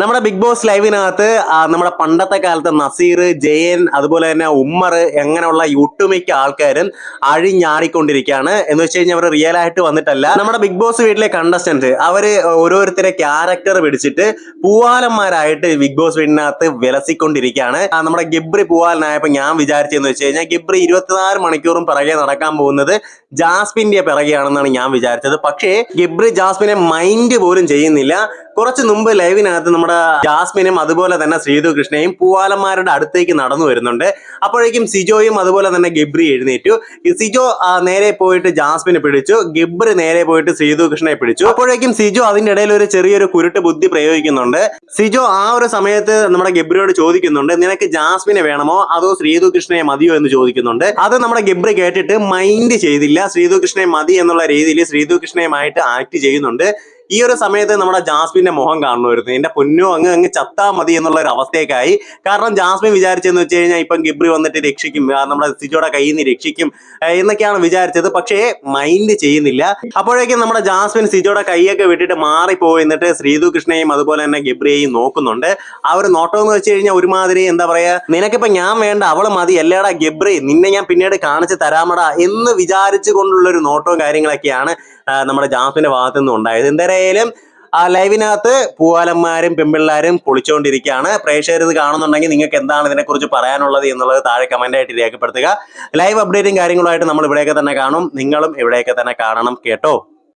നമ്മുടെ Bigg boss ലൈവിനകത്ത് നമ്മുടെ പണ്ടത്തെ കാലത്ത് നസീർ ജയൻ അതുപോലെ തന്നെ ഉമ്മർ എങ്ങനെയുള്ള ഒട്ടുമിക്ക ആൾക്കാരും അഴിഞ്ഞാടിക്കൊണ്ടിരിക്കുകയാണ് എന്ന് വെച്ച് കഴിഞ്ഞാൽ അവർ റിയൽ ആയിട്ട് വന്നിട്ടല്ല. നമ്മുടെ ബിഗ് ബോസ് വീട്ടിലെ കണ്ടസ്റ്റന്റ് അവർ ഓരോരുത്തരെ ക്യാരക്ടർ പിടിച്ചിട്ട് പൂവാലന്മാരായിട്ട് ബിഗ് ബോസ് വീടിനകത്ത് വിലസിക്കൊണ്ടിരിക്കുകയാണ്. നമ്മുടെ ഗിബ്രി പൂവാലനായപ്പോൾ ഞാൻ വിചാരിച്ചതെന്ന് വെച്ച് കഴിഞ്ഞാൽ ഗിബ്രി ഇരുപത്തിനാല് മണിക്കൂറും പിറകെ നടക്കാൻ പോകുന്നത് ജാസ്മിന്റെ പിറകെയാണെന്നാണ് ഞാൻ വിചാരിച്ചത്. പക്ഷേ ഗിബ്രി ജാസ്മിനെ മൈൻഡ് പോലും ചെയ്യുന്നില്ല. കുറച്ച് മുമ്പ് ലൈവിനകത്ത് നമ്മുടെ ജാസ്മിനും അതുപോലെ തന്നെ ശ്രീതു കൃഷ്ണയും പൂവാലന്മാരുടെ അടുത്തേക്ക് നടന്നു വരുന്നുണ്ട്. അപ്പോഴേക്കും സിജോയും അതുപോലെ തന്നെ ഗിബ്രി എഴുന്നേറ്റു. സിജോ നേരെ പോയിട്ട് ജാസ്മിനെ പിടിച്ചു. ഗിബ്രി നേരെ പോയിട്ട് ശ്രീതു കൃഷ്ണയെ പിടിച്ചു. അപ്പോഴേക്കും സിജോ അതിന്റെ ഇടയിൽ ഒരു ചെറിയൊരു കുരുട്ട് ബുദ്ധി പ്രയോഗിക്കുന്നുണ്ട്. സിജോ ആ ഒരു സമയത്ത് നമ്മുടെ ഗബ്രിയോട് ചോദിക്കുന്നുണ്ട് നിനക്ക് ജാസ്മിനെ വേണമോ? അതോ ശ്രീതു കൃഷ്ണയെ മതിയോ? എന്ന് ചോദിക്കുന്നുണ്ട്. അത് നമ്മുടെ ഗബ്രി കേട്ടിട്ട് മൈൻഡ് ചെയ്തില്ല. ശ്രീതു കൃഷ്ണയെ മതി എന്നുള്ള രീതിയിൽ ശ്രീതു കൃഷ്ണയുമായിട്ട് ആക്ട് ചെയ്യുന്നുണ്ട്. ഈ ഒരു സമയത്ത് നമ്മുടെ ജാസ്മിന്റെ മുഖം കാണുമായിരുന്നു. എന്റെ പൊന്നു അങ്ങ് അങ്ങ് ചത്താ മതി എന്നുള്ള ഒരു അവസ്ഥയൊക്കെയായി. കാരണം ജാസ്മിൻ വിചാരിച്ചെന്ന് വെച്ച് കഴിഞ്ഞാൽ ഇപ്പം ഗിബ്രി വന്നിട്ട് രക്ഷിക്കും. നമ്മുടെ സിജോടെ കയ്യിൽ നിന്ന് രക്ഷിക്കും എന്നൊക്കെയാണ് വിചാരിച്ചത്. പക്ഷേ മൈൻഡ് ചെയ്യുന്നില്ല. അപ്പോഴേക്കും നമ്മുടെ ജാസ്മിൻ സിജോടെ കൈയൊക്കെ വിട്ടിട്ട് മാറിപ്പോയി എന്നിട്ട് ശ്രീതു കൃഷ്ണയും അതുപോലെ തന്നെ ഗിബ്രിയെയും നോക്കുന്നുണ്ട്. ആ ഒരു നോട്ടം എന്ന് വെച്ച് കഴിഞ്ഞാൽ ഒരുമാതിരി എന്താ പറയാ നിനക്കിപ്പോ ഞാൻ വേണ്ട അവൾ മതി. അല്ലേടാ ഗിബ്രി നിന്നെ ഞാൻ പിന്നീട് കാണിച്ച് തരാമടാ എന്ന് വിചാരിച്ചു കൊണ്ടുള്ള ഒരു നോട്ടവും കാര്യങ്ങളൊക്കെയാണ് നമ്മുടെ ജാസ്മിന്റെ ഭാഗത്തു നിന്നും ഉണ്ടായത്. എന്തായാലും ആ ലൈവിനകത്ത് പൂവാലന്മാരും പെമ്പിള്ളാരും പൊളിച്ചുകൊണ്ടിരിക്കുകയാണ് പ്രേക്ഷകർ ഇത് കാണുന്നുണ്ടെങ്കിൽ നിങ്ങൾക്ക് എന്താണ് ഇതിനെക്കുറിച്ച് പറയാനുള്ളത് എന്നുള്ളത് താഴെ കമന്റായിട്ട് രേഖപ്പെടുത്തുക. ലൈവ് അപ്ഡേറ്റും കാര്യങ്ങളുമായിട്ട് നമ്മൾ ഇവിടെയൊക്കെ തന്നെ കാണും. നിങ്ങളും ഇവിടെയൊക്കെ തന്നെ കാണണം കേട്ടോ.